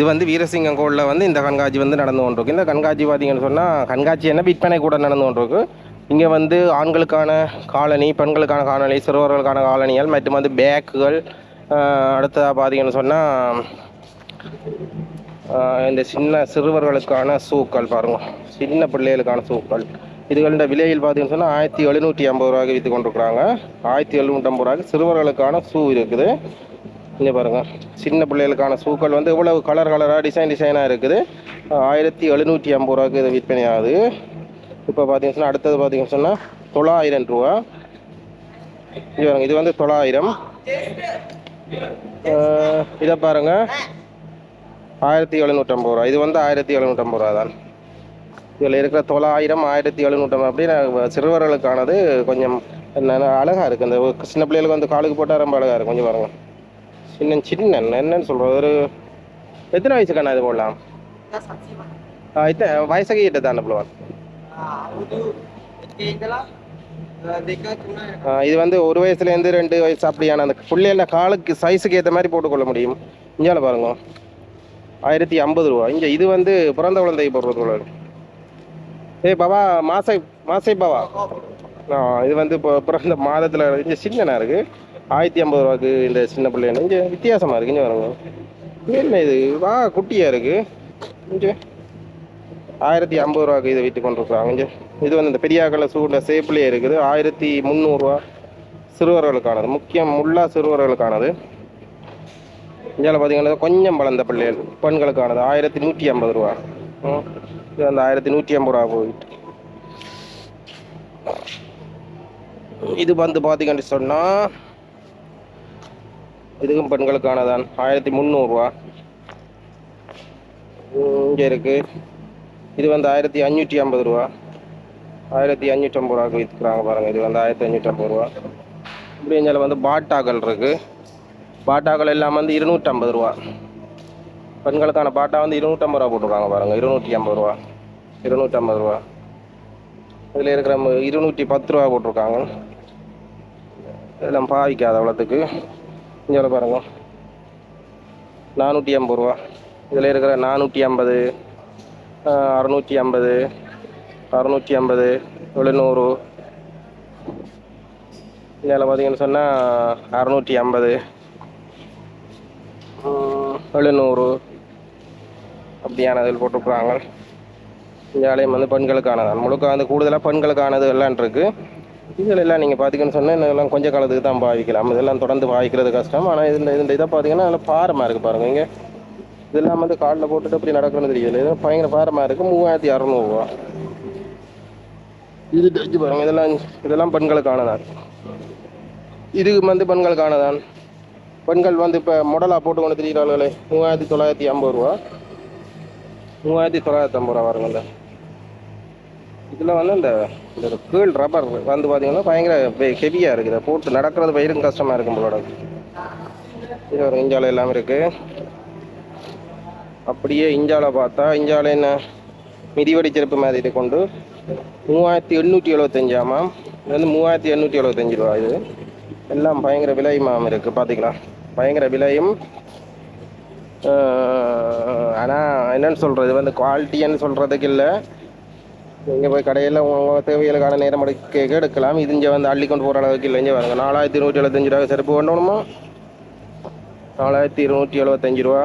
இது வந்து வீரசிங்கம் கோளில் வந்து இந்த கண்காட்சி வந்து நடந்து கொண்டிருக்கு. இந்த கண்காட்சி பார்த்தீங்கன்னு சொன்னால் கண்காட்சி என்ன விற்பனை கூட நடந்து கொண்டிருக்கு. இங்கே வந்து ஆண்களுக்கான காலனி பெண்களுக்கான காலனி சிறுவர்களுக்கான காலனிகள் மற்றும் வந்து பேக்குகள் அடுத்ததாக பார்த்தீங்கன்னு சொன்னால் இந்த சின்ன சிறுவர்களுக்கான சூக்கள் பாருங்கள் சின்ன பிள்ளைகளுக்கான சூக்கள். இதுகளோட விலையில் பார்த்தீங்கன்னு சொன்னால் ஆயிரத்தி எழுநூற்றி ஐம்பது ரூபாய்க்கு விற்று கொண்டிருக்கிறாங்க. ஆயிரத்தி எழுநூற்றி ஐம்பது ரூபாய்க்கு சிறுவர்களுக்கான ஷூ இருக்குது. இங்கே பாருங்கள் சின்ன பிள்ளைகளுக்கான ஷூக்கள் வந்து இவ்வளவு கலர் கலராக டிசைன் டிசைனாக இருக்குது? ஆயிரத்தி எழுநூற்றி ஐம்பது ரூபாய்க்கு இது விற்பனை ஆகுது. இப்போ பார்த்தீங்கன்னு சொன்னால் அடுத்தது பார்த்தீங்கன்னு சொன்னால் தொள்ளாயிரம் ரூபா. இங்கே பாருங்க இது வந்து தொள்ளாயிரம். இதை பாருங்க. ஆயிரத்தி எழுநூற்றம்பது ரூபா. இது வந்து ஆயிரத்தி எழுநூற்றம்பது ரூபா தான். இதில் இருக்கிற தொள்ளாயிரம் ஆயிரத்தி எழுநூற்றம்பது அப்படின்னு சிறுவர்களுக்கானது கொஞ்சம் அழகாக இருக்குது இந்த சின்ன பிள்ளைகளுக்கு வந்து காலுக்கு போட்டால் ரொம்ப அழகாக இருக்கும். கொஞ்சம் பாருங்கள் சின்ன சின்ன என்னன்னு சொல்கிறது ஒரு எத்தனை வயசுக்கான இது போடலாம்? இத்தனை வயசுக்கு கிட்ட தான் போடுவான் இது வந்து ஒரு வயசுலேருந்து ரெண்டு வயசு அப்படியான அந்த பிள்ளைகள காலுக்கு சைஸுக்கு ஏற்ற மாதிரி போட்டுக்கொள்ள முடியும். இஞ்சால பாருங்க. ஆயிரத்தி ஐம்பது ரூபா. இங்கே இது வந்து பிறந்த குழந்தை போடுறது ஏய் பாபா மாசை மாசை பாபா. ஆ இது வந்து இப்போ பிறந்த மாதத்தில் இங்கே சின்னனா இருக்கு. ஆயிரத்தி ஐம்பது ரூபாய்க்கு இந்த சின்ன பிள்ளைங்க இங்கே வித்தியாசமாக இருக்கு இங்கே வருங்க இது என்ன இது? வா குட்டியாக இருக்குது இங்கே. ஆயிரத்தி ஐம்பது ரூபாய்க்கு இதை விற்று கொண்டிருக்கிறாங்க இங்கே. இது வந்து இந்த பெரியாக்கள சூடில் சேப்பிலே இருக்குது. ஆயிரத்தி முந்நூறுரூவா சிறுவர்களுக்கானது. முக்கியம் முல்லா சிறுவர்களுக்கானது. இங்கே பார்த்தீங்கன்னா கொஞ்சம் வளர்ந்த பிள்ளைகள் பெண்களுக்கானது. ஆயிரத்தி நூற்றி ஐம்பது ரூபா. இது வந்து ஆயிரத்தி நூற்றி ஐம்பது ரூபா போயிட்டு இது வந்து பார்த்தீங்கன்னு சொன்னால் இதுக்கும் பெண்களுக்கானதான். ஆயிரத்தி முந்நூறுரூவா இங்கே இருக்கு. இது வந்து ஆயிரத்தி அஞ்சூற்றி ஐம்பது ரூபா. ஆயிரத்தி அஞ்சூற்றி ஐம்பது ரூபாக்கு விற்கிறாங்க பாருங்கள் இது வந்து ஆயிரத்தி அஞ்சூற்றி ஐம்பது ரூபா. இப்படி இங்கே வந்து பாட்டாக்கள் இருக்குது பாட்டாக்கள் எல்லாம் வந்து இருநூற்றம்பது ரூபா. பெண்களுக்கான பாட்டா வந்து இருநூற்றம்பது ரூபா போட்டிருக்காங்க பாருங்கள் இருநூற்றி ஐம்பது ரூபா. இருநூற்றம்பது ரூபா. இதில் இருக்கிற ம- இருநூற்றி பத்து ரூபா போட்டிருக்காங்க. இதெல்லாம் பாவிக்காத அவ்வளோத்துக்கு. இங்கே பாருங்க. நானூற்றி ஐம்பது ரூபா. இதில் இருக்கிற நானூற்றி ஐம்பது அறுநூற்றி ஐம்பது அறுநூற்றி ஐம்பது எழுநூறு. இதில் பார்த்தீங்கன்னு சொன்னால் அறுநூற்றி ஐம்பது எழுநூறு. அப்படியானதில் போட்டிருக்குறாங்க. இந்த ஆலயம் வந்து பெண்களுக்கானதான் முழுக்க வந்து கூடுதலாக பெண்களுக்கானது எல்லாம் இதில் எல்லாம் நீங்கள் பார்த்தீங்கன்னு சொன்னால் இதெல்லாம் கொஞ்சம் காலத்துக்கு தான் பாவிக்கலாம். இதெல்லாம் தொடர்ந்து பாவிக்கிறது கஷ்டம். ஆனால் இதில் இந்த இதை பார்த்தீங்கன்னா நல்லா பாரமாக இருக்குது பாருங்கள் இங்கே இதெல்லாம் வந்து காலில் போட்டுட்டு அப்படி நடக்கணும்னு தெரியல இதெல்லாம் பயங்கர பாரமாக இருக்குது மூவாயிரத்தி அறநூறுவா. இது டச்சு பாருங்கள் இதெல்லாம் இதெல்லாம் பெண்களுக்கானதான். இது வந்து பெண்களுக்கானதான். பெண்கள் வந்து இப்போ மொடலாக போட்டு கொண்டு திரிகிறார்களே மூவாயிரத்தி தொள்ளாயிரத்தி ஐம்பது ரூபா. மூவாயிரத்தி தொள்ளாயிரத்தி ஐம்பது ரூபா வருங்க இந்த இதில் வந்து இந்த இந்த கீழ் ரப்பர் வந்து பார்த்தீங்கன்னா பயங்கர ஹெவியாக இருக்குது. இதை போட்டு நடக்கிறது பயிரும் கஷ்டமாக இருக்கும் உங்களோட இது ஒரு இஞ்சாலை எல்லாம் இருக்குது அப்படியே இஞ்சாலை பார்த்தா இஞ்சாலை என்ன? மிதிவடி சிறப்பு மாதிரி இது கொண்டு மூவாயிரத்தி எண்ணூற்றி எழுபத்தஞ்சாமா இது வந்து மூவாயிரத்தி எண்ணூற்றி எழுபத்தஞ்சு ரூபா இது. எல்லாம் பயங்கர விலையுமாம் இருக்குது பார்த்தீங்களா பயங்கர விலையும் ஆனால் என்னன்னு சொல்கிறது வந்து குவாலிட்டின்னு சொல்கிறதுக்கு இல்லை. இங்கே போய் கடையில் உங்கள் தேவைகளுக்கான நேரம் எடுக்க எடுக்கலாம் இது இங்கே வந்து அள்ளி கொண்டு போகிற அளவுக்கு இல்லைங்க பாருங்க நாலாயிரத்தி இருநூற்றி எழுபத்தஞ்சு ரூபா செருப்பு கொண்டோணுமா நாலாயிரத்தி இருநூற்றி எழுபத்தஞ்சு ரூபா.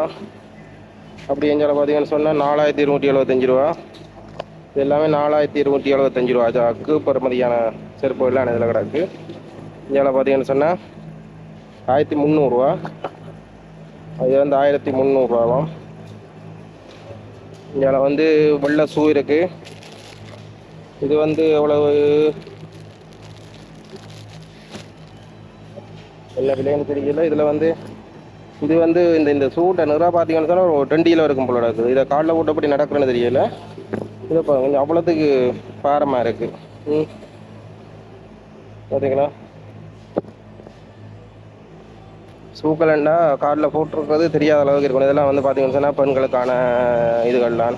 அப்படி எஞ்சால பார்த்தீங்கன்னு சொன்னால் நாலாயிரத்தி இருநூற்றி எழுபத்தஞ்சு ரூபா. இது எல்லாமே நாலாயிரத்தி இருநூற்றி எழுபத்தஞ்சு ரூபா. ஜாக்கு பெருமதியான செருப்பு எல்லாம் இதில் கிடக்கு. இந்தியாவில் பார்த்தீங்கன்னு சொன்னால் ஆயிரத்தி முந்நூறுரூவா அது வந்து ஆயிரத்தி முந்நூறுரூவாவாம் இந்தியாவில் வந்து வெள்ளை ஷூ இருக்குது இது வந்து எவ்வளவு? என்ன விலையும் தெரியல இதில் வந்து இது வந்து இந்த இந்த சூட்டை நிறா பார்த்தீங்கன்னு சொன்னால் ஒரு டெண்டியில் இருக்கும் போல இருக்குது. இதை காலில் போட்டபடி நடக்கிறேன்னு தெரியல. இதை பாருங்க கொஞ்சம் அவ்வளோத்துக்கு பாரமாக இருக்குது ம். பார்த்தீங்களா சூக்கலண்டா காரில் போட்டிருக்கிறது தெரியாத அளவுக்கு இருக்கும். இதெல்லாம் வந்து பார்த்தீங்கன்னு சொன்னால் பெண்களுக்கான இதுகள்லாம்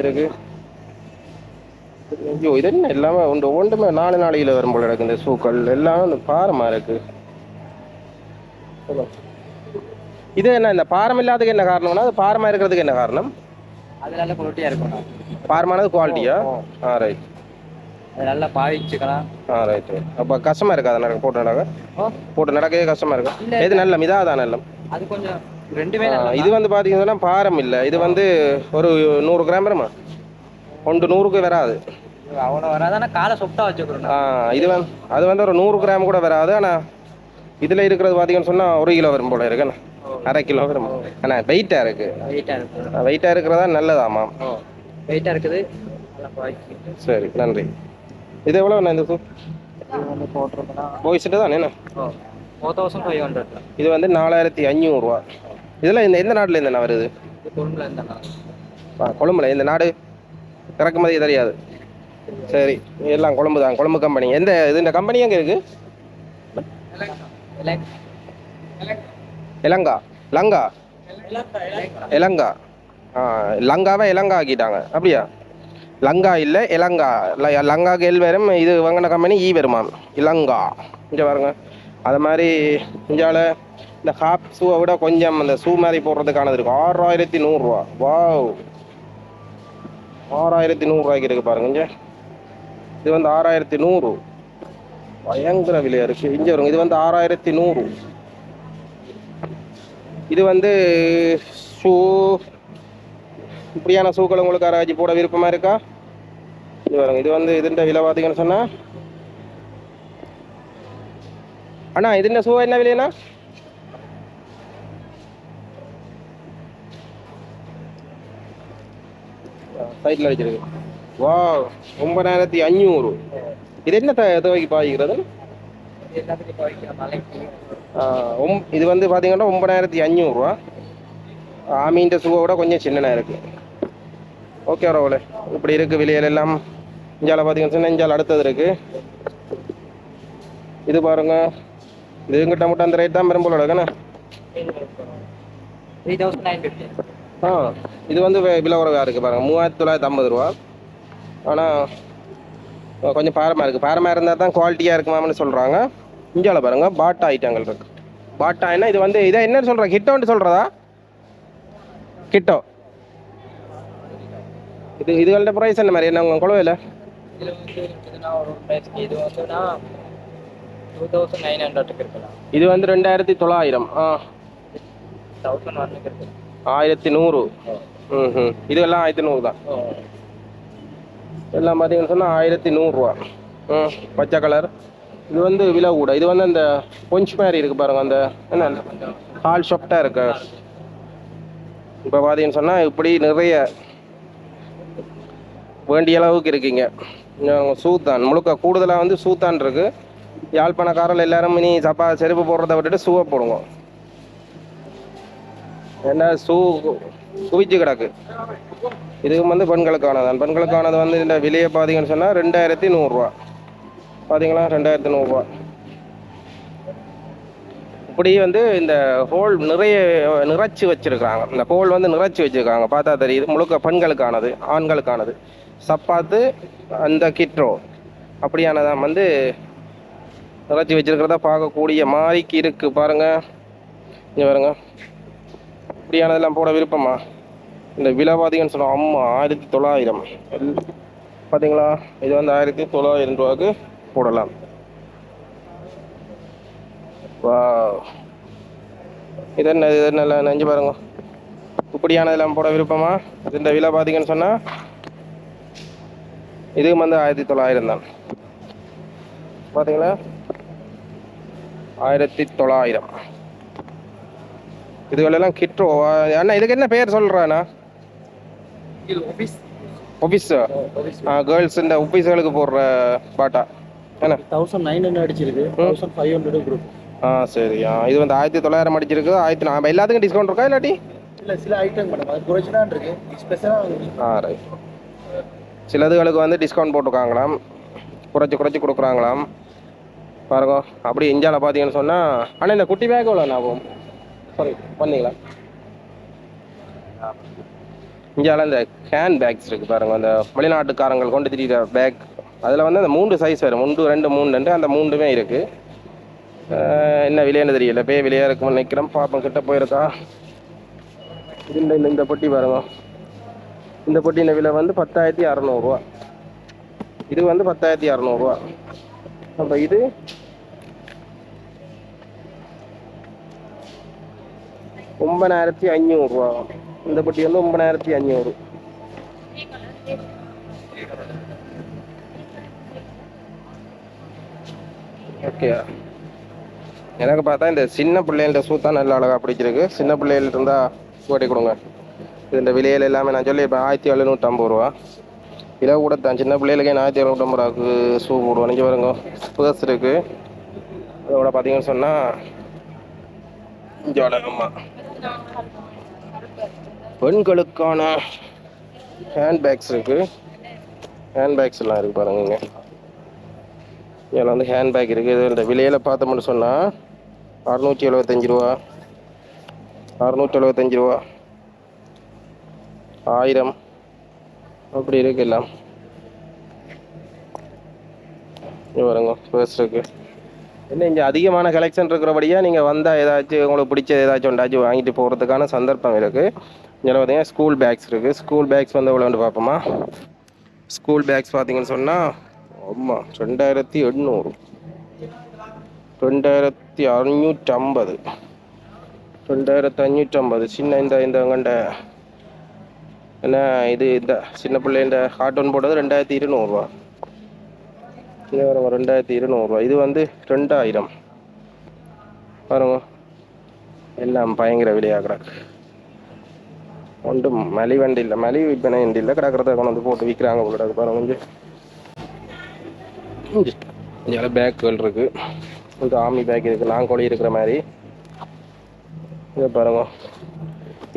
இருக்குது ஐயோ இது என்ன எல்லாமே ஒன்று ஒன்றுமே நாலு நாளையில் வரும் போல இருக்கு இந்த சூக்கள். எல்லாமே பாரமாக இருக்கு. இது என்ன இந்த பாரம் இல்லாததுக்கு என்ன காரணம்னா அது பாரமாக இருக்கிறதுக்கு என்ன காரணம்? அது நல்ல குவாலிட்டியாக இருக்கும். பாரமானது குவாலிட்டியா ஆ ரைட் நல்லா பாவிச்சுக்கலாம். ஆ ரைட் ரைட் அப்போ கஷ்டமாக இருக்கா அதை போட்டு நடக்க? போட்டு நடக்கவே கஷ்டமாக இருக்கா. இல்ல. எது நல்ல மிதா தான் நல்ல அது கொஞ்சம் ரெண்டுமே இது வந்து பார்த்தீங்கன்னா பாரம் இல்லை. இது வந்து ஒரு நூறு கிராம் வருமா? ஒன்று நூறுக்கு வராது. அவ்வளோ வராது ஆனால் காலை சொப்டா வச்சுக்கிறோம் ஆ இது வந்து அது வந்து ஒரு நூறு கிராம் கூட வராது. ஆனால் இதில் இருக்கிறது பார்த்தீங்கன்னு சொன்னால் ஒரு கிலோ வரும் போல இருக்குண்ணா அரை கிலோ வரும் ஆனால் வெயிட்டாக இருக்குது வெயிட்டாக இருக்கும் வெயிட்டாக இருக்கிறதா நல்லதாமா ஓ வெயிட்டாக இருக்குது. சரி நன்றி. இது எவ்வளோ இந்த சூ இது வந்து போட்டிருக்கோன்னா போய்ச்சிட்டு தான் என்ன ஃபோர் தௌசண்ட் ஃபைவ் ஹண்ட்ரட் இது வந்து நாலாயிரத்தி அஞ்சூறுரூவா இதெல்லாம் இந்த எந்த நாட்டில் இந்த வருது? கொழும்புல கொழும்புல. இந்த நாடு? இறக்குமதி தெரியாது. சரி எல்லாம் கொழம்பு தான் கொழம்பு கம்பெனி எந்த இது இந்த கம்பெனி எங்கே இருக்கு? இலங்கா. லங்கா? இலங்கா. ஆ லங்காவை இலங்கா ஆக்கிட்டாங்க. அப்படியா? லங்கா இல்லை இலங்கா. ல- லங்கா கேள் வரும் இது வாங்கின கம்பெனி ஈ வருமாம் இலங்கா. இங்கே பாருங்க. அது மாதிரி இந்தியாவில் இந்த ஹாப் ஷூவை விட கொஞ்சம் அந்த ஷூ மாதிரி போடுறதுக்கானது இருக்கும் ஆறாயிரத்தி நூறுரூவா வாவ். ஆறாயிரத்தி நூறுரூவாய்க்கு இருக்குது பாருங்க இது வந்து ஆறாயிரத்தி நூறு. பயங்கர விலையாக இருக்குது இங்கே வருங்க இது வந்து ஆறாயிரத்தி நூறு. இது வந்து ஷூ. இப்படியான ஷூக்கள் உங்களுக்கு ஆராய்ச்சி போட விருப்பமாக இருக்கா? இது வருங்க இது வந்து இதுண்ட விலை பார்த்தீங்கன்னு சொன்னால் அண்ணா இதுண்ட ஷூ என்ன விலைண்ணா? சைட்டில் வச்சிருக்கு. வா ஒன்பதாயிரத்தி அஞ்சூறு இது என்ன த- துவைக்கு பாய்க்கிறது இது வந்து பார்த்தீங்கன்னா ஒன்பதாயிரத்தி அஞ்சூறுரூவா ஆமீன்ற ஷூவை விட கொஞ்சம் சின்னனா இருக்கு. ஓகே ரோவில் இப்படி இருக்கு விலையில எல்லாம். இஞ்சால பார்த்தீங்கன்னு இஞ்சால் அடுத்தது இருக்கு. இது பாருங்க. இது எங்கிட்ட மட்டும் அந்த ரேட் தான் பெரும்போல இருக்குண்ணே த்ரீ தௌசண்ட் நைன் ஃபிஃப்டி ஆ இது வந்து வே- விலை குறைவாக இருக்குது பாருங்க? மூவாயிரத்தி தொள்ளாயிரத்தி ஐம்பது ரூபா. ஆனால் கொஞ்சம் பாரமாக இருக்குது பாரமாக இருந்தால் தான் குவாலிட்டியாக இருக்குமாம்னு சொல்கிறாங்க இந்தியாவில் பாருங்க பாட்டா ஐட்டங்கள் இருக்கு. பாட்டானா இது வந்து இதை என்ன சொல்கிற கிட்டோன்னு சொல்கிறதா கிட்டோ. இது இதுகளோட ப்ரைஸ் என்ன மாதிரி? என்ன உங்கள் குழவையில் இது வந்து ரெண்டாயிரத்தி தொள்ளாயிரம். ஆ. தௌசண்ட் இருக்கு ஆயிரத்தி நூறு. ம் இதெல்லாம் ஆயிரத்தி நூறு தான். எல்லாம் பார்த்தீங்கன்னு சொன்னால் ஆயிரத்தி நூறுரூவா ம் பச்சை கலர். இது வந்து விலை கூட. இது வந்து அந்த பொஞ்ச் மாதிரி இருக்கு பாருங்க அந்த என்ன ஹால் ஷாப்டாக இருக்கு. இப்போ பார்த்தீங்கன்னு சொன்னால் இப்படி நிறைய வேண்டிய அளவுக்கு இருக்கீங்க. சூத்தான். முழுக்க கூடுதலாக வந்து சூத்தான் இருக்கு. யாழ்ப்பாணக்காரர்கள் எல்லாரும் இனி சப்பா செருப்பு போடுறத விட்டுட்டு ஷூவை போடுங்க ஏன்னா ஷூ குவிச்சு கிடக்கு. இதுவும் வந்து பெண்களுக்கானது. பெண்களுக்கானது வந்து இந்த விலையை பார்த்தீங்கன்னு சொன்னால் ரெண்டாயிரத்தி நூறுரூவா. பார்த்தீங்களா ரெண்டாயிரத்தி நூறுரூவா. இப்படி வந்து இந்த ஹோல் நிறைய நிறைச்சி வச்சிருக்காங்க இந்த ஹோல் வந்து நிறைச்சி வச்சுருக்காங்க. பார்த்தா தெரியுது. முழுக்க பெண்களுக்கானது ஆண்களுக்கானது. சப்பாத்து அந்த கிட்ரோ அப்படியானதான் வந்து நிறைச்சி வச்சிருக்கிறத பார்க்கக்கூடிய மாதிரிக்கு இருக்குது பாருங்க. இங்கே பாருங்கள் இப்படியானதெல்லாம் போட விருப்பமா? இந்த விலை பார்த்தீங்கன்னு சொன்னா அம்மா ஆயிரத்தி தொள்ளாயிரம். பார்த்தீங்களா இது வந்து ஆயிரத்தி தொள்ளாயிரம் ரூபாய்க்கு போடலாம். வா இது என்ன இது என்ன நெஞ்சு பாருங்க. இப்படியானதெல்லாம் போட விருப்பமா? இந்த விலை பார்த்தீங்கன்னு சொன்னா இதுவும் வந்து ஆயிரத்தி தொள்ளாயிரம் தான். பார்த்தீங்களா ஆயிரத்தி தொள்ளாயிரம். இதுகளெல்லாம் கிட்ரோ அண்ணா இதுக்கு என்ன பேர் சொல்கிறாண்ணா இது ஆஃபீஸ் கேர்ள்ஸ் இந்த ஒபிஸ்களுக்கு போடுற பாட்டா? என்ன தௌசண்ட் நைன் ஹண்ட்ரட் அடிச்சிருக்கு. தௌசண்ட் ஃபைவ் ஹண்ட்ரட் குரூப் ஆ சரி இது வந்து ஆயிரத்தி தொள்ளாயிரம் அடிச்சிருக்கு. ஆயிரத்தி நான் எல்லாத்துக்கும் டிஸ்கவுண்ட் இருக்கா இல்லாட்டி? இல்லை சில ஐட்டம் மேடம் அது குறைச்சி தான் இருக்கு ஸ்பெஷலாக ஆ ரைட் சிலதுகளுக்கு வந்து டிஸ்கவுண்ட் போட்டிருக்காங்களாம். குறைச்சி குறைச்சி கொடுக்குறாங்களாம். பாருங்க அப்படி இந்தியாவில் பார்த்தீங்கன்னு சொன்னால் ஆனால் இந்த குட்டி பேக் எவ்வளோ ஆகும்? சாரி பண்ணீங்களா இந்தியாவில் இந்த ஹேண்ட் பேக்ஸ் இருக்குது பாருங்க. அந்த வெளிநாட்டுக்காரங்கள் கொண்டு திரிகிற பேக் அதில் வந்து அந்த மூன்று சைஸ் வரும். ஒன்று ரெண்டு மூணு ரெண்டு அந்த மூன்றுமே இருக்குது என்ன விலைன்னு தெரியல. பே விலையாக இருக்கும்னு நினைக்கிறேன் பாப்பம் கிட்ட போயிருக்கா? இந்த இல்லை இந்த பொட்டி பாருங்க. இந்த பொட்டியின் விலை வந்து பத்தாயிரத்தி அறநூறுவா. இது வந்து பத்தாயிரத்தி அறநூறுவா. அப்போ இது ஒன்பதாயிரத்தி அஞ்சூறுரூவா இந்த பொட்டி வந்து ஒன்பதாயிரத்தி அஞ்சூறு ஓகே எனக்கு பார்த்தா இந்த சின்ன பிள்ளைகள சூத்தா நல்ல அழகாக பிடிச்சிருக்கு. சின்ன பிள்ளைகள் இருந்தா ஓட்டி கொடுங்க. இந்த விலையில எல்லாமே நான் சொல்லியிருப்பேன் ஆயிரத்தி எழுநூற்றம்பது ரூபா. விலை கூட தான். சின்ன பிள்ளைகளுக்கு ஆயிரத்தி எழுநூற்றம்பது ரூபாக்கு ஷூ போடுவோம் நினச்சி பாருங்க ஸ்பேஸ் இருக்கு. அதோட பார்த்தீங்கன்னு சொன்னால் இங்கே பெண்களுக்கான ஹேண்ட்பேக்ஸ் இருக்கு. ஹேண்ட்பேக்ஸ் எல்லாம் இருக்கு பாருங்க இங்க. இதில் வந்து ஹேண்ட்பேக் இருக்குது இது இந்த விலையில் பார்த்தோம்னு சொன்னால் அறுநூற்றி எழுபத்தஞ்சி ரூபா. அறுநூற்றி எழுபத்தஞ்சி ரூபா. ஆயிரம். அப்படி இருக்கு எல்லாம். இங்கே பாருங்க பர்ஸ் என்ன இங்கே அதிகமான கலெக்ஷன் இருக்கிறபடியாக நீங்கள் வந்தால் ஏதாச்சும் உங்களுக்கு பிடிச்ச ஏதாச்சும் ஒன்றாச்சும் வாங்கிட்டு போகிறதுக்கான சந்தர்ப்பம் இருக்குது இதில் பார்த்தீங்கன்னா ஸ்கூல் பேக்ஸ் இருக்குது ஸ்கூல் பேக்ஸ் வந்து எவ்வளோன்னு பார்ப்போமா ஸ்கூல் பேக்ஸ் பார்த்தீங்கன்னு சொன்னால் ஆமாம் ரெண்டாயிரத்தி எண்ணூறு. ரெண்டாயிரத்தி அறநூற்றம்பது. ரெண்டாயிரத்தி அஞ்சூற்றம்பது சின்ன இந்த இந்த கண்ட என்ன இது இந்த சின்ன பிள்ளை ஹார்ட் கார்ட்டூன் போட்டது ரெண்டாயிரத்தி இருநூறுவா. இது வரும் ரெண்டாயிரத்தி இருநூறுவா. இது வந்து ரெண்டாயிரம். பாருங்க. எல்லாம் பயங்கர விலையாக கிடக்கு. ஒன்றும் மலி வண்டி இல்லை. மலி விற்பனை வண்டி இல்லை. கிடக்கிறத கொண்டு வந்து போட்டு விற்கிறாங்க உங்களோட கிடக்கு. பாருங்க கொஞ்சம் இங்கே பேக்குகள் இருக்கு. கொஞ்சம் ஆமி பேக் இருக்கு. நாங்கோழி இருக்கிற மாதிரி. இதை பாருங்க.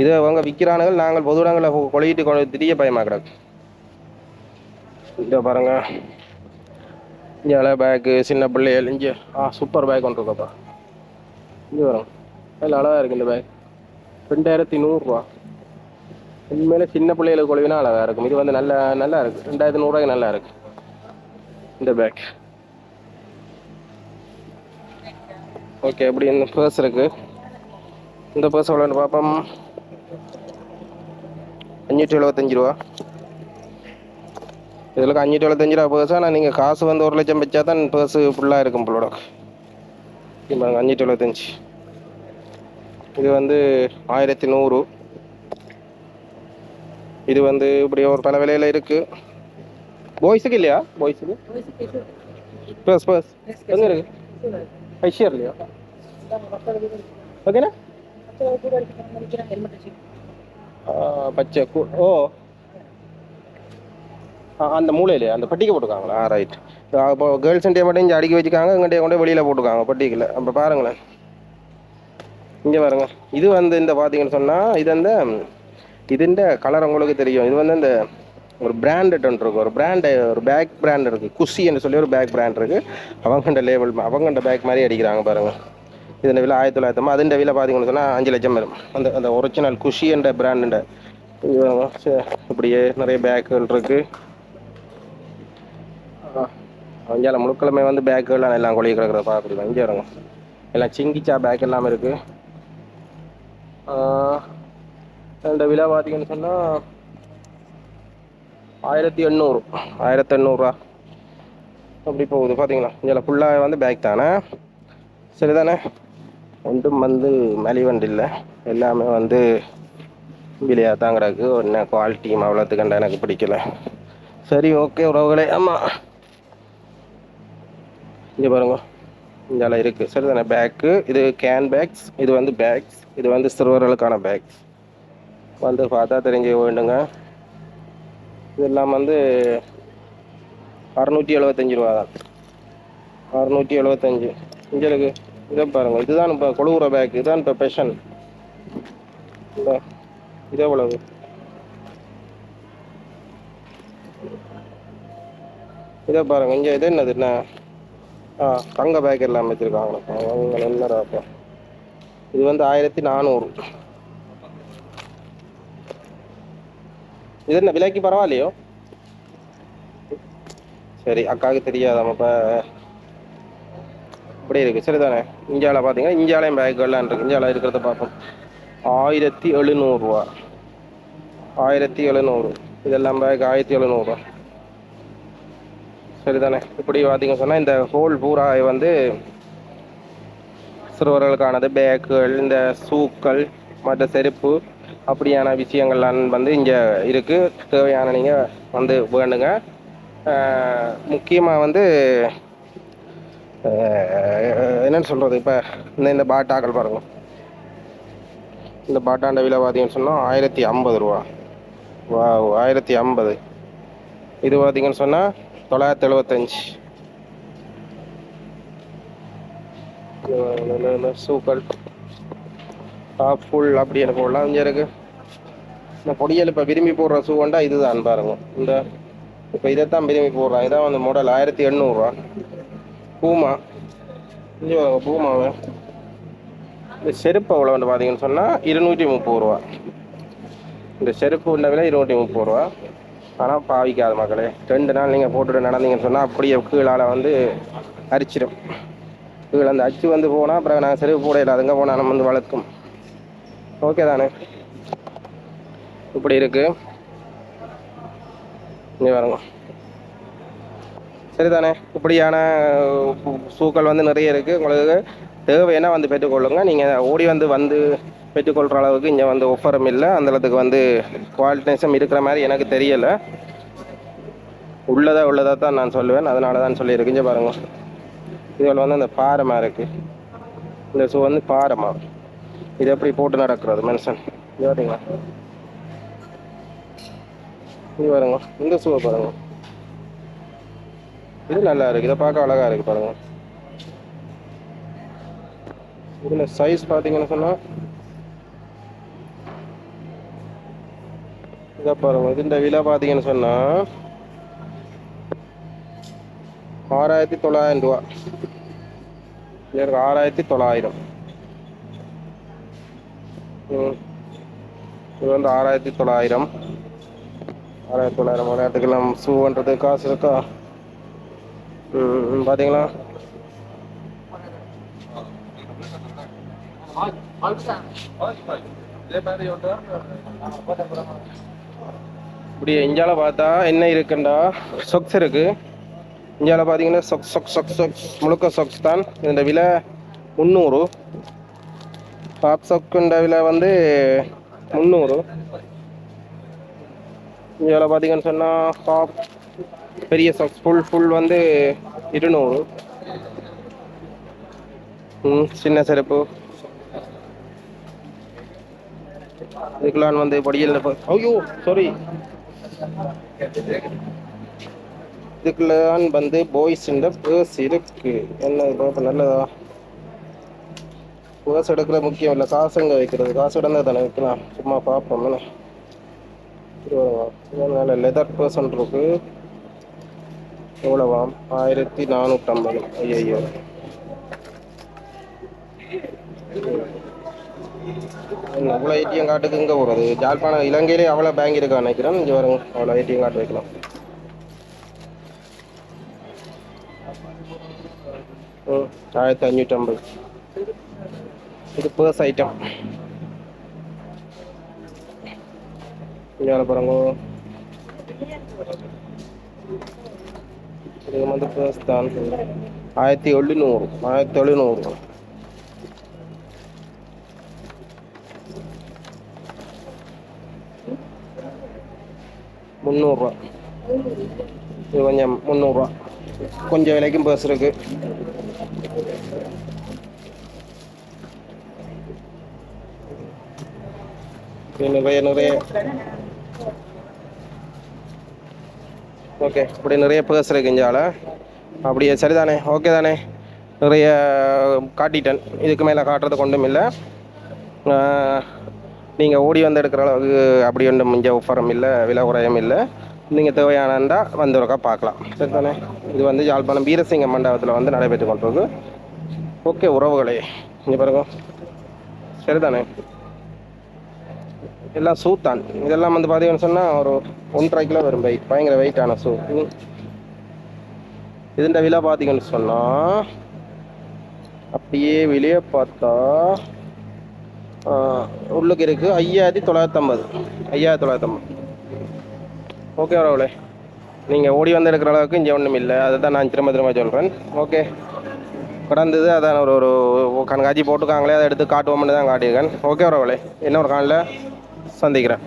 இதை அவங்க விற்கிறானுங்கள் நாங்கள் பொது இடங்களை கொளிட்டு திடீர் திரிய கிடக்கு. இதை பாருங்கள் இங்கே பேக்கு சின்ன பிள்ளைகள் இங்கே ஆ சூப்பர் பேக் ஒன்று இருக்கப்பா. இங்கே வரும் அதில் அழகாக இருக்குது இந்த பேக் ரெண்டாயிரத்தி நூறுரூவா. இனிமேல் சின்ன பிள்ளைகளுக்கு ஒழிவுனா அழகாக இருக்கும். இது வந்து நல்லா நல்லா இருக்குது ரெண்டாயிரத்தி நூறுரூவாய்க்கு நல்லா இருக்குது இந்த பேக் ஓகே அப்படி இந்த பர்ஸ் இருக்கு. இந்த பர்ஸ் எவ்வளோன்னு பார்ப்போம். அஞ்சூற்றி எழுபத்தஞ்சு ரூபா. இதில் அஞ்சூற்றி எழுபத்தஞ்சு ரூபா பேர்ஸ் ஆனால் நீங்கள் காசு வந்து ஒரு லட்சம் வச்சா தான் பர்ஸு ஃபுல்லாக இருக்கும் உங்களோட பாருங்க அஞ்சூற்றி எழுபத்தஞ்சு இது வந்து ஆயிரத்தி நூறு. இது வந்து இப்படி ஒரு பல விலையில் இருக்குது பாய்ஸுக்கு இல்லையா? பாய்ஸுக்கு பர்ஸ் பர்ஸ் எங்கே இருக்கு? ஐஷியர் இல்லையா? ஓகேண்ணா பச்சை கூ ஓ. அந்த மூலையிலே அந்த பட்டிக்கு போட்டுருக்காங்களா? ரைட் அப்போ கேர்ள்ஸ் இண்டியா மட்டும் இங்கே அடுக்கி வச்சுக்காங்க இங்கிட்டே கொண்டே வெளியில் போட்டுருக்காங்க பட்டிக்கில் அப்போ பாருங்களேன். இங்கே பாருங்க. இது வந்து இந்த பார்த்தீங்கன்னு சொன்னால் இது அந்த இதுண்ட கலர் உங்களுக்கு தெரியும். இது வந்து இந்த ஒரு பிராண்டட் ஒன்று இருக்கு. ஒரு பிராண்டு ஒரு பேக் பிராண்ட் இருக்குது குஷின்னு சொல்லி ஒரு பேக் பிராண்ட் இருக்குது அவங்கண்ட லேபிள் அவங்கண்ட பேக் மாதிரி அடிக்கிறாங்க பாருங்கள் இதன் விலை ஆயிரத்தி தொள்ளாயிரத்தம்பது அதுண்ட விலை பார்த்தீங்கன்னு சொன்னால் அஞ்சு லட்சம் வரும். அந்த அந்த ஒரிஜினல் குஷி என்ற பிராண்டுண்ட இப்படியே நிறைய பேக்குகள் இருக்குது அஞ்சால முழுக்கிழமை வந்து பேக்கு எல்லாம் கொழி கிடக்கிறத பார்க்குறீங்க இங்கே வருங்க. எல்லாம் சிங்கிச்சா பேக் எல்லாம் இருக்குது அந்த விலை பார்த்தீங்கன்னு சொன்னால் ஆயிரத்தி எண்ணூறு. ஆயிரத்தி எண்ணூறுரூவா. அப்படி போகுது பார்த்தீங்களா இதில் ஃபுல்லாக வந்து பேக் தானே? சரி தானே ஒன்றும் வந்து மலிவண்டு இல்லை. எல்லாமே வந்து விலையாக தான் கிடக்கு. ஒன்று குவாலிட்டியும் அவ்வளோத்துக்கண்டா எனக்கு பிடிக்கல. சரி ஓகே உறவுகளே. ஆமாம் இங்கே பாருங்க. இங்கே இருக்குது சரி தானே பேக்கு இது கேன் பேக்ஸ் இது வந்து பேக்ஸ் இது வந்து சிறுவர்களுக்கான பேக்ஸ் வந்து பார்த்தா தெரிஞ்சு வேண்டுங்க. இதெல்லாம் வந்து அறநூற்றி எழுபத்தஞ்சி ரூபா தான். அறநூற்றி எழுபத்தஞ்சி இங்கே இருக்கு. இதை பாருங்கள் இதுதான் இப்போ கொழுவுற பேக் இதுதான் இப்போ பெஷன் இது எவ்வளவு? இதை பாருங்கள் இங்கே இது என்னது? என்ன? ஆ தங்க பேக் எல்லாம் வச்சிருக்காங்க. அவங்க ரேப்பா இது வந்து ஆயிரத்தி நானூறு. இது என்ன விலைக்கு பரவாயில்லையோ? சரி அக்காவுக்கு தெரியாது நம்ம இப்போ இப்படி இருக்குது சரிதானே? இந்தியாவில் பார்த்தீங்கன்னா இந்தியாலையும் பேக்குகள்லாம் இருக்குது இந்தியாவில் இருக்கிறத பார்ப்போம். ஆயிரத்தி எழுநூறுவா ஆயிரத்தி எழுநூறு. இதெல்லாம் பேக் ஆயிரத்தி எழுநூறுவா சரிதானே? இப்படி பார்த்தீங்க சொன்னால் இந்த ஹோல் பூரா வந்து சிறுவர்களுக்கானது பேக்குகள் இந்த ஷூக்கள் மற்ற செருப்பு அப்படியான விஷயங்கள்லாம் வந்து இங்கே இருக்குது தேவையான நீங்கள் வந்து வேண்டுங்க. முக்கியமாக வந்து என்னென்னு சொல்கிறது இப்போ இந்த இந்த பாட்டாக்கள் பாருங்கள் இந்த பாட்டாண்ட விலை பார்த்தீங்கன்னு சொன்னால் ஆயிரத்தி ஐம்பது ரூபா. வா ஆயிரத்தி ஐம்பது. இது பார்த்தீங்கன்னு சொன்னால் தொள்ளாயிரத்தி எழுபத்தஞ்சி சூப்பர் டாப் ஃபுல் அப்படி எனக்கு இங்கே இருக்கு. இந்த பொடியல் இப்போ விரும்பி போடுற ஷூவண்டா இதுதான் பாருங்க. இந்த இப்போ இதைத்தான் விரும்பி போடுறான். இதான் வந்து மாடல் ஆயிரத்தி எண்ணூறுரூவா பூமா இங்கே பூமாவை இந்த செருப்பு எவ்வளோ வந்து பார்த்தீங்கன்னு சொன்னால் இருநூற்றி முப்பது ரூபா. இந்த செருப்பு உள்ள விலை இருநூற்றி முப்பது ரூபா. ஆனால் பாவிக்காது மக்களே. ரெண்டு நாள் நீங்கள் போட்டுட்டு நடந்தீங்கன்னு சொன்னால் அப்படியே கீழால் வந்து அரிச்சிடும் கீழே அந்த அச்சு வந்து போனால் அப்புறம் நாங்கள் செருப்பு போட இல்லாதுங்க போனால் நம்ம வந்து வளர்க்கும். ஓகே தானே? இப்படி இருக்குது இங்கே வரங்க சரிதானே? இப்படியான பூ- பூக்கள் வந்து நிறைய இருக்குது உங்களுக்கு தேவைன்னா வந்து பெற்றுக்கொள்ளுங்க. நீங்கள் ஓடி வந்து வந்து பெற்றுக்கொள்கிற அளவுக்கு இங்கே வந்து ஒஃபரும் இல்லை. அந்தளத்துக்கு வந்து குவாலிட்டினஸும் இருக்கிற மாதிரி எனக்கு தெரியலை. உள்ளதா உள்ளதா தான் நான் சொல்லுவேன். அதனால தான் சொல்லியிருக்கேன் இங்கே பாருங்க. இதில் வந்து அந்த பாரமா இருக்குது இந்த ஷூ வந்து பாரமா இது எப்படி போட்டு நடக்கிறது? மனுஷன் இது பாருங்க இது பாருங்க. இந்த ஷூவை பாருங்க. இது நல்லா இருக்குது இதை பார்க்க அழகாக இருக்குது பாருங்க. இதில் சைஸ் பார்த்தீங்கன்னு சொன்னால் இதை பாருங்க இந்த விலை பார்த்தீங்கன்னு சொன்னா ஆறாயிரத்தி தொள்ளாயிரம் ரூபா இதற்கு ஆறாயிரத்தி தொள்ளாயிரம் இது வந்து ஆறாயிரத்தி தொள்ளாயிரம் ஆறாயிரத்தி தொள்ளாயிரம் விளையாட்டுக்கெல்லாம் ஷூன்றது காசு இருக்கா ம், ம், பாத்தீங்களா இப்படி இஞ்சால பார்த்தா என்ன இருக்குண்டா? சொக்ஸ் இருக்கு. இந்தியாவில் பார்த்தீங்கன்னா சொக்ஸ் சொக்ஸ் சொக்ஸ் சொக்ஸ். முழுக்க சொக்ஸ் தான். இந்த விலை முந்நூறு. டாப் சொக்குண்ட விலை வந்து முந்நூறு. இந்தியாவில் பார்த்தீங்கன்னு சொன்னால் டாப் பெரிய சொக்ஸ். ஃபுல் ஃபுல் வந்து இருநூறு. ம் சின்ன செருப்பு. இதுக்கெல்லாம் வந்து பொடியில். ஐயோ சாரி இதுக்குள்ளான் வந்து பாய்ஸ்ன்ற பேர்ஸ் இருக்கு. என்ன பார்ப்போம் நல்லதா? பேர்ஸ் எடுக்கிற முக்கியம் இல்லை. காசுங்க வைக்கிறது. காசு இடந்தா தானே வைக்கலாம் சும்மா பார்ப்போம். நல்ல லெதர் பர்சன் இருக்கு. எவ்வளவாம் ஆயிரத்தி நானூற்றம்பது. ஐயோ அவ்வளோ ஏடிஎம் கார்டுக்கு இங்கே போகிறது ஜாழ்ப்பாணம் இலங்கையிலே அவ்வளோ பேங்க் இருக்கா நினைக்கிறேன். இங்கே வருங்க அவ்வளோ ஏடிஎம் கார்டு வைக்கலாம். ம் ஆயிரத்தி அஞ்சூற்றம்பது இது பர்ஸ் ஐட்டம் இங்கே பாருங்க. இது வந்து பர்ஸ் தான். ஆயிரத்தி எழுநூறு. ஆயிரத்தி எழுநூறு. முந்நூறுரூவா இது கொஞ்சம் முந்நூறுரூவா கொஞ்சம் விலைக்கும் பர்ஸ் நிறைய நிறைய ஓகே இப்படி நிறைய பர்ஸ் இருக்கு இஞ்சால அப்படியே சரிதானே? ஓகே தானே? நிறைய காட்டிட்டேன். இதுக்கு மேலே காட்டுறது கொண்டும் இல்லை. நீங்கள் ஓடி வந்து எடுக்கிற அளவுக்கு அப்படி ஒன்றும் மிஞ்ச ஒஃபரும் இல்லை விலை குறையும் இல்லை. நீங்கள் தேவையானண்டா வந்து ஒருக்கா பார்க்கலாம். சரி தானே? இது வந்து யாழ்ப்பாணம் வீரசிங்க மண்டபத்தில் வந்து நடைபெற்று கொண்டிருக்கு. ஓகே உறவுகளே இங்கே பாருங்க. சரிதானே எல்லாம் சூத்தான் இதெல்லாம் வந்து பார்த்தீங்கன்னு சொன்னால் ஒரு ஒன்றரை கிலோ வரும் வெயிட் பயங்கர வெயிட்டான ஷூ இதுண்ட விலை பார்த்தீங்கன்னு சொன்னால் அப்படியே வெளியே பார்த்தா உள்ளுக்கு இருக்குது ஐயாயிரத்தி தொள்ளாயிரத்தி ஐம்பது ஐயாயிரத்தி தொள்ளாயிரத்தி ஐம்பது ஓகே வரவுளே நீங்கள் ஓடி வந்து எடுக்கிற அளவுக்கு இங்கே ஒன்றும் இல்லை. அதை தான் நான் திரும்ப திரும்ப சொல்கிறேன் ஓகே கடந்தது அதான் ஒரு ஒரு கண்காட்சி போட்டுக்காங்களே அதை எடுத்து காட்டுவோம்னு தான் காட்டியிருக்கேன். ஓகே வரவுளே இன்னொரு காலில் சந்திக்கிறேன்.